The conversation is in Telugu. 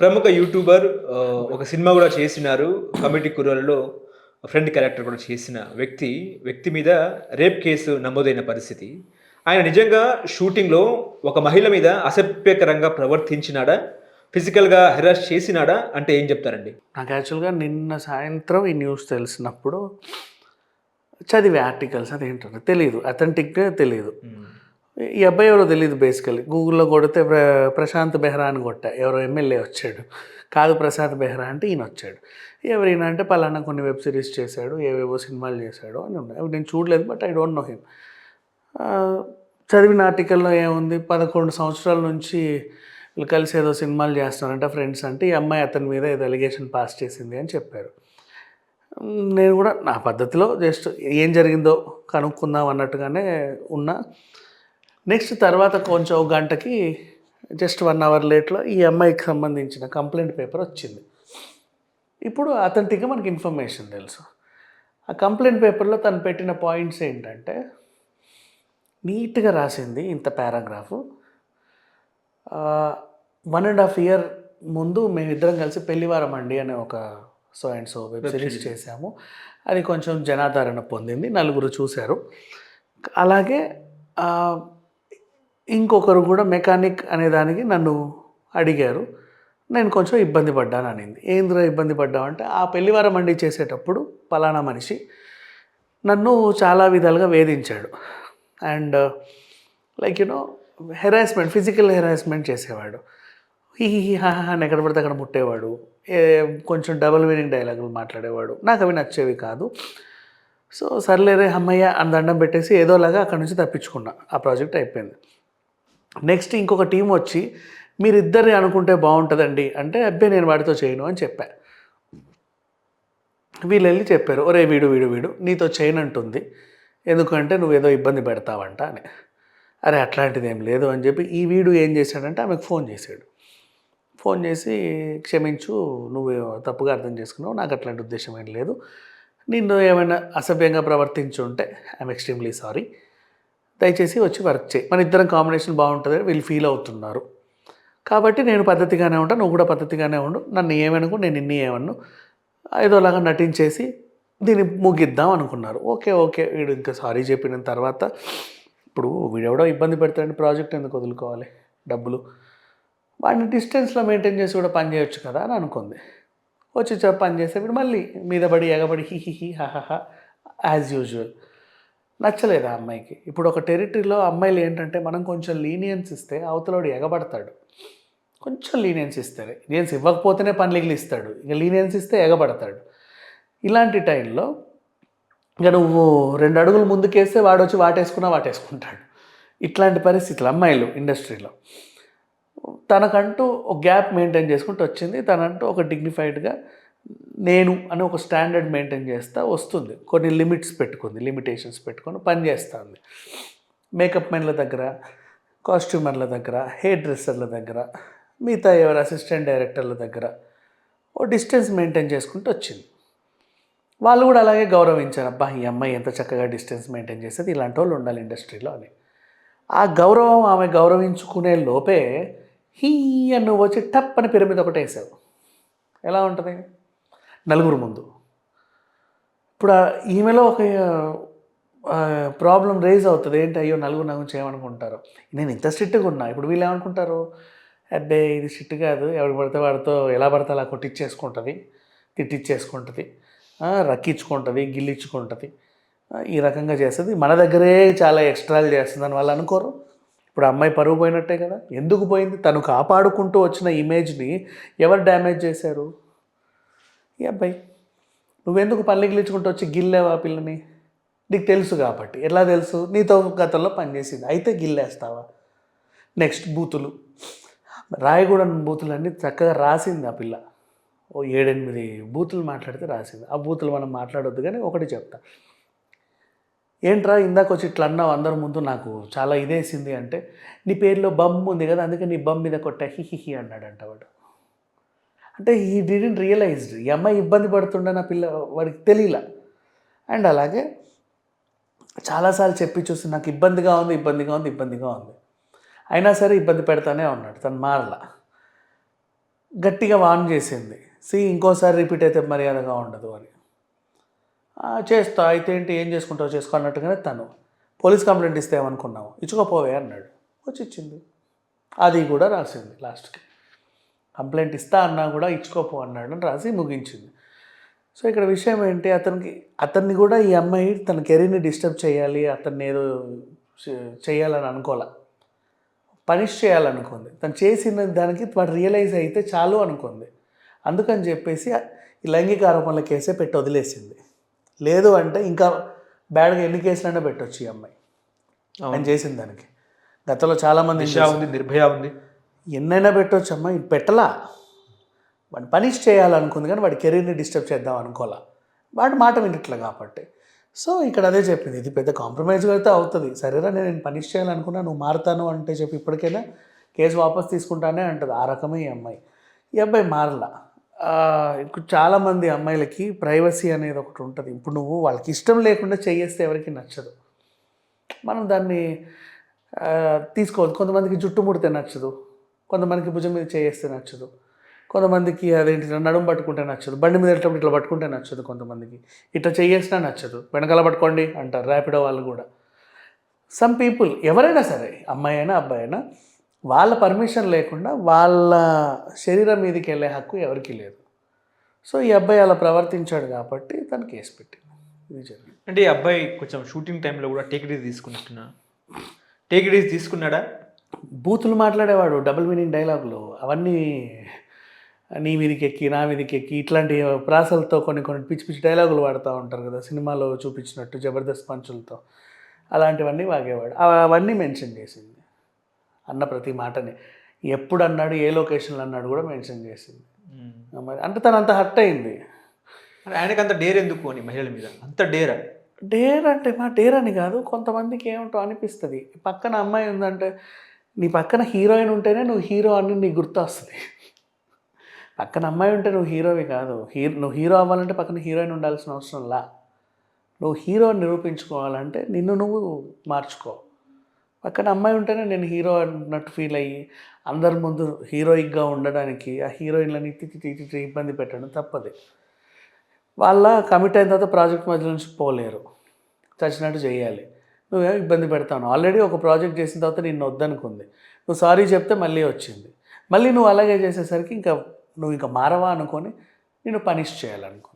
ప్రముఖ యూట్యూబర్ ఒక సినిమా కూడా చేసినారు. కమిటీ కుర్రలలో ఫ్రెండ్ క్యారెక్టర్ కూడా చేసిన వ్యక్తి వ్యక్తి మీద రేప్ కేసు నమోదైన పరిస్థితి. ఆయన నిజంగా షూటింగ్లో ఒక మహిళ మీద అసభ్యకరంగా ప్రవర్తించినాడా? ఫిజికల్గా హెరాస్ చేసినాడా? అంటే ఏం చెప్తారండి? నాకు యాక్చువల్గా నిన్న సాయంత్రం ఈ న్యూస్ తెలిసినప్పుడు చదివే ఆర్టికల్స్ అదేంటో తెలియదు అథెంటిక్గా తెలియదు ఈ అబ్బాయి ఎవరో తెలియదు బేసికలీ గూగుల్లో కొడితే ప్ర ప్రశాంత్ బెహ్రా అని కొట్టా. ఎవరో ఎమ్మెల్యే వచ్చాడు. కాదు ప్రశాంత్ బెహ్రా అంటే ఈయన వచ్చాడు. ఎవరైనా అంటే పలానా కొన్ని వెబ్ సిరీస్ చేశాడు ఏవేవో సినిమాలు చేశాడు అని ఉన్నాయి. నేను చూడలేదు but I don't know him చదివిన ఆర్టికల్లో ఏముంది? పదకొండు సంవత్సరాల నుంచి వీళ్ళు కలిసి ఏదో సినిమాలు చేస్తున్నారంట ఫ్రెండ్స్ అంటే ఈ అమ్మాయి అతని మీద ఏదో ఎలిగేషన్ పాస్ చేసింది అని చెప్పారు. నేను కూడా నా పద్ధతిలో జస్ట్ ఏం జరిగిందో కనుక్కుందాం అన్నట్టుగానే ఉన్నా. నెక్స్ట్ తర్వాత కొంచెం ఒక గంటకి జస్ట్ వన్ అవర్ లేట్లో ఈ అమ్మాయికి సంబంధించిన కంప్లైంట్ పేపర్ వచ్చింది. ఇప్పుడు అథెంటిక్గా మనకి ఇన్ఫర్మేషన్ తెలుసు. ఆ కంప్లైంట్ పేపర్లో తను పెట్టిన పాయింట్స్ ఏంటంటే నీట్గా రాసింది ఇంత paragraph one and half year ముందు మేమిద్దరం కలిసి పెళ్ళివారం అండి అనే ఒక so and so web series చేశాము. అది కొంచెం జనాదరణ పొందింది నలుగురు చూశారు. అలాగే ఇంకొకరు కూడా మెకానిక్ అనే దానికి నన్ను అడిగారు. నేను కొంచెం ఇబ్బంది పడ్డాను అనింది. ఏంద్రా ఇబ్బంది పడ్డామంటే ఆ పెళ్ళివారం మండి చేసేటప్పుడు పలానా మనిషి నన్ను చాలా విధాలుగా వేధించాడు. And like you know harassment physical harassment చేసేవాడు. హీ హీ హా హా ఎక్కడ పడితే అక్కడ ముట్టేవాడు. ఏ కొంచెం డబల్ మీనింగ్ డైలాగులు మాట్లాడేవాడు. నాకు అవి నచ్చేవి కాదు. సో సర్లేరే అమ్మయ్య అని దండం పెట్టేసి ఏదోలాగా అక్కడ నుంచి తప్పించుకున్నా. ఆ ప్రాజెక్ట్ అయిపోయింది. నెక్స్ట్ ఇంకొక టీం వచ్చి మీరిద్దరిని అనుకుంటే బాగుంటుందండి. అంటే అబ్బాయి నేను వాడితో చేయను అని చెప్పాను వీళ్ళు వెళ్ళి చెప్పారు ఒరే వీడు వీడు వీడు నీతో చేయనంటుంది. ఎందుకంటే నువ్వు ఏదో ఇబ్బంది పెడతావంట అని. అరే అట్లాంటిది ఏం లేదు అని చెప్పి ఈ వీడు ఏం చేశాడంటే ఆమెకు ఫోన్ చేశాడు. ఫోన్ చేసి క్షమించు నువ్వు తప్పుగా అర్థం చేసుకున్నావు నాకు అట్లాంటి ఉద్దేశం ఏం లేదు. నిన్ను ఏమైనా అసభ్యంగా ప్రవర్తించుంటే ఐఎమ్ ఎక్స్ట్రీమ్లీ సారీ. దయచేసి వచ్చి వర్క్ చేయి. మన ఇద్దరం కాంబినేషన్ బాగుంటుంది వీళ్ళు ఫీల్ అవుతున్నారు. కాబట్టి నేను పద్ధతిగానే ఉంటాను నువ్వు కూడా పద్ధతిగానే ఉండు. నన్ను ఏమనుకో నేను నిన్ను ఏమన్ను. ఏదోలాగా నటించేసి దీన్ని ముగిద్దాం అనుకున్నారు. Okay okay. వీడు ఇంకా సారీ చెప్పిన తర్వాత ఇప్పుడు వీడెవడో ఇబ్బంది పెడతాడని ప్రాజెక్ట్ ఎందుకు వదులుకోవాలి? డబ్బులు. వాడిని డిస్టెన్స్లో మెయింటైన్ చేసి కూడా పని చేయొచ్చు కదా అని అనుకుంది. వచ్చి పని చేస్తే వీడు మళ్ళీ మీద పడి ఎగబడి హి హి హి హహ యాజ్ యూజువల్ నచ్చలేదు ఆ అమ్మాయికి? ఇప్పుడు ఒక టెరిటరీలో అమ్మాయిలు ఏంటంటే మనం కొంచెం లీనియన్స్ ఇస్తే అవతలోడు ఎగబడతాడు. కొంచెం లీనియన్స్ ఇస్తారు లీనియన్స్ ఇవ్వకపోతేనే పనులు ఇస్తాడు ఇక లీనియన్స్ ఇస్తే ఎగబడతాడు. ఇలాంటి టైంలో ఇక నువ్వు రెండు అడుగులు ముందుకేస్తే వాడు వచ్చి వాటేసుకున్నా వాటేసుకుంటాడు. ఇట్లాంటి పరిస్థితులు అమ్మాయిలు ఇండస్ట్రీలో. తనకంటూ ఒక గ్యాప్ మెయింటైన్ చేసుకుంటూ వచ్చింది. తనంటూ ఒక డిగ్నిఫైడ్గా నేను అని ఒక స్టాండర్డ్ మెయింటైన్ చేస్తా వస్తుంది. కొన్ని లిమిట్స్ పెట్టుకుంది లిమిటేషన్స్ పెట్టుకొని పని చేస్తుంది. మేకప్ మెన్ల దగ్గర కాస్ట్యూమర్ల దగ్గర హెయిర్ డ్రెస్సర్ల దగ్గర మిగతా ఎవరు అసిస్టెంట్ డైరెక్టర్ల దగ్గర ఓ డిస్టెన్స్ మెయింటైన్ చేసుకుంటూ వచ్చింది. వాళ్ళు కూడా అలాగే గౌరవించారు. అబ్బా ఈ అమ్మాయి ఎంత చక్కగా డిస్టెన్స్ మెయింటైన్ చేసేది ఇలాంటి వాళ్ళు ఉండాలి ఇండస్ట్రీలో అని. ఆ గౌరవం ఆమె గౌరవించుకునే లోపే హీ అని నువ్వు వచ్చి టప్ అని పిరమిడ్ ఒకటి వేసావు ఎలా ఉంటుంది? నలుగురు ముందు. ఇప్పుడు ఈమెలో ఒక ప్రాబ్లం రేజ్ అవుతుంది. ఏంటి? అయ్యో నలుగురు నా గురించి ఏమనుకుంటారు నేను ఇంత స్ట్రిక్ట్గా ఉన్నా. ఇప్పుడు వీళ్ళు ఏమనుకుంటారు? అబ్బే ఇది స్ట్రిక్ట్ కాదు. ఎవరు పడితే వాడితో ఎలా పడితే అలా కొట్టించేసుకుంటుంది తిట్టిచ్చేసుకుంటుంది. రక్కించుకుంటుంది గిల్లించుకుంటుంది ఈ రకంగా చేస్తుంది. మన దగ్గరే చాలా ఎక్స్ట్రాలు చేస్తుందని వాళ్ళు అనుకోరు. ఇప్పుడు అమ్మాయి పరువు పోయినట్టే కదా. ఎందుకు పోయింది? తను కాపాడుకుంటూ వచ్చిన ఇమేజ్ని ఎవరు డ్యామేజ్ చేశారు? ఈ అబ్బాయి? నువ్వెందుకు పల్లెగిలించుకుంటూ వచ్చి గిల్లేవా పిల్లని? నీకు తెలుసు కాబట్టి. ఎలా తెలుసు? నీతో గతంలో పనిచేసింది. అయితే గిల్లేస్తావా? నెక్స్ట్ బూతులు. రాయగూడెం బూతులన్నీ చక్కగా రాసింది ఆ పిల్ల. ఓ ఏడెనిమిది బూతులు మాట్లాడితే రాసింది. ఆ బూతులు మనం మాట్లాడొద్దు కానీ ఒకటి చెప్తా. ఏంట్రా ఇందాక వచ్చి ఇట్లా అన్నావు అందరి ముందు నాకు చాలా ఇదేసింది అంటే నీ పేరులో బమ్ ఉంది కదా అందుకే నీ బమ్ మీద కొట్ట హి హి హి అన్నాడంట వాడు. అంటే ఈ డిడెంట్ రియలైజ్డ్ ఈ అమ్మాయి ఇబ్బంది పడుతుండే నా పిల్ల వాడికి తెలియలా అండ్ అలాగే చాలాసార్లు చెప్పి చూసి నాకు ఇబ్బందిగా ఉంది ఇబ్బందిగా ఉంది ఇబ్బందిగా ఉంది. అయినా సరే ఇబ్బంది పెడతానే ఉన్నాడు తను మారలా. గట్టిగా వాన్ చేసింది. సి ఇంకోసారి రిపీట్ అయితే మర్యాదగా ఉండదు అని. చేస్తా అయితే ఏంటి ఏం చేసుకుంటావు చేసుకో అన్నట్టుగానే తను పోలీస్ కంప్లైంట్ ఇస్తే ఏమనుకున్నావు? ఇచ్చుకోపోవే అన్నాడు. వచ్చి ఇచ్చింది. అది కూడా రాసింది లాస్ట్కి. కంప్లైంట్ ఇస్తా అన్నా కూడా ఇచ్చుకోపో అన్నాడు అని రాసి ముగించింది. సో ఇక్కడ విషయం ఏంటి? అతనికి అతన్ని కూడా ఈ అమ్మాయి తన కెరీర్ని డిస్టర్బ్ చేయాలి అతన్ని ఏదో చేయాలని అనుకోలే. పనిష్ చేయాలనుకుంది. తను చేసిన దానికి వాడు రియలైజ్ అయితే చాలు అనుకుంది. అందుకని చెప్పేసి ఈ లైంగిక ఆరోపణల కేసే పెట్టి వదిలేసింది. లేదు అంటే ఇంకా బ్యాడ్గా ఎన్ని కేసులైనా పెట్టొచ్చు ఈ అమ్మాయి. ఆయన చేసిన దానికి. గతంలో చాలామంది ఉంది నిర్భయ ఉంది. ఎన్నైనా పెట్టొచ్చమ్మా. ఇది పెట్టలా. వాడిని పనిష్ చేయాలనుకుంది కానీ వాడి కెరీర్ని డిస్టర్బ్ చేద్దాం అనుకోవాలా వాడి మాట వినట్లే కాబట్టి. సో ఇక్కడ అదే చెప్పింది. ఇది పెద్ద కాంప్రమైజ్ అయితే అవుతుంది. సరేరా నేను పనిష్ చేయాలనుకున్నా నువ్వు మారుతాను అంటే చెప్పి ఇప్పటికైనా కేసు వాపస్ తీసుకుంటానే అంటుంది. ఆ రకమే ఈ అమ్మాయి. ఈ అబ్బాయి మారలా. ఇప్పుడు చాలామంది అమ్మాయిలకి ప్రైవసీ అనేది ఒకటి ఉంటుంది. ఇప్పుడు నువ్వు వాళ్ళకి ఇష్టం లేకుండా చేయేస్తే ఎవరికి నచ్చదు. మనం దాన్ని తీసుకోవద్దు. కొంతమందికి జుట్టు ముడితే నచ్చదు. కొంతమందికి భుజం మీద చేస్తే నచ్చదు. కొంతమందికి అదేంటి నడుము పట్టుకుంటే నచ్చదు. బండి మీద వెళ్ళేటప్పుడు ఇట్లా పట్టుకుంటే నచ్చదు కొంతమందికి. ఇట్లా చేసినా నచ్చదు. వెనకాల పట్టుకోండి అంటారు ర్యాపిడో వాళ్ళు కూడా. సమ్ పీపుల్ ఎవరైనా సరే అమ్మాయి అయినా అబ్బాయి అయినా వాళ్ళ పర్మిషన్ లేకుండా వాళ్ళ శరీరం మీదకి వెళ్ళే హక్కు ఎవరికీ లేదు. సో ఈ అబ్బాయి అలా ప్రవర్తించాడు కాబట్టి తను కేసు పెట్టింది. ఇది జరిగింది. అంటే ఈ అబ్బాయి కొంచెం షూటింగ్ టైంలో కూడా టేక్ డీస్ తీసుకున్నట్టున్నా? టేక్ డీస్ తీసుకున్నాడా? బూతులు మాట్లాడేవాడు డబుల్ మీనింగ్ డైలాగులు అవన్నీ నీ మీదకి ఎక్కి నా మీదకి ఎక్కి ఇట్లాంటి ప్రాసలతో కొన్ని కొన్ని పిచ్చి పిచ్చి డైలాగులు వాడుతూ ఉంటారు కదా. సినిమాలో చూపించినట్టు జబర్దస్త్ పంచులతో. అలాంటివన్నీ వాగేవాడు. అవ- అవన్నీ మెన్షన్ చేసింది. అన్న ప్రతి మాటని. ఎప్పుడు అన్నాడు ఏ లొకేషన్లో అన్నాడు కూడా మెన్షన్ చేసింది. మరి అంటే తను అంత హర్ట్ అయింది. ఆయనకి అంత డేర్ ఎందుకు అని మహిళల మీద? అంత డేరా డేర్ అంటే మా డేర్ అని కాదు. కొంతమందికి ఏమిటో అనిపిస్తుంది. పక్కన అమ్మాయి ఉందంటే నీ పక్కన హీరోయిన్ ఉంటేనే నువ్వు హీరో అని నీకు గుర్తు వస్తుంది పక్కన అమ్మాయి ఉంటే నువ్వు హీరోవి కాదు. హీరో నువ్వు హీరో అవ్వాలంటే పక్కన హీరోయిన్ ఉండాల్సిన అవసరం లా. నువ్వు హీరో నిరూపించుకోవాలంటే నిన్ను నువ్వు మార్చుకో. పక్కన అమ్మాయి ఉంటేనే నేను హీరో అన్నట్టు ఫీల్ అయ్యి అందరి ముందు హీరోయిక్గా ఉండడానికి ఆ హీరోయిన్లని తిట్టి తిట్టి తిట్టి ఇబ్బంది పెట్టడం తప్పది. వాళ్ళ కమిట్ అయిన తర్వాత ప్రాజెక్ట్ మధ్య నుంచి పోలేరు. చచ్చినట్టు చేయాలి. నువ్వేం ఇబ్బంది పెడతాను. ఆల్రెడీ ఒక ప్రాజెక్ట్ చేసిన తర్వాత నిన్ను వద్దనుకుంది. నువ్వు సారీ చెప్తే మళ్ళీ వచ్చింది. మళ్ళీ నువ్వు అలాగే చేసేసరికి ఇంకా నువ్వు ఇంకా మారవా అనుకొని నేను పనిష్ చేయాలనుకో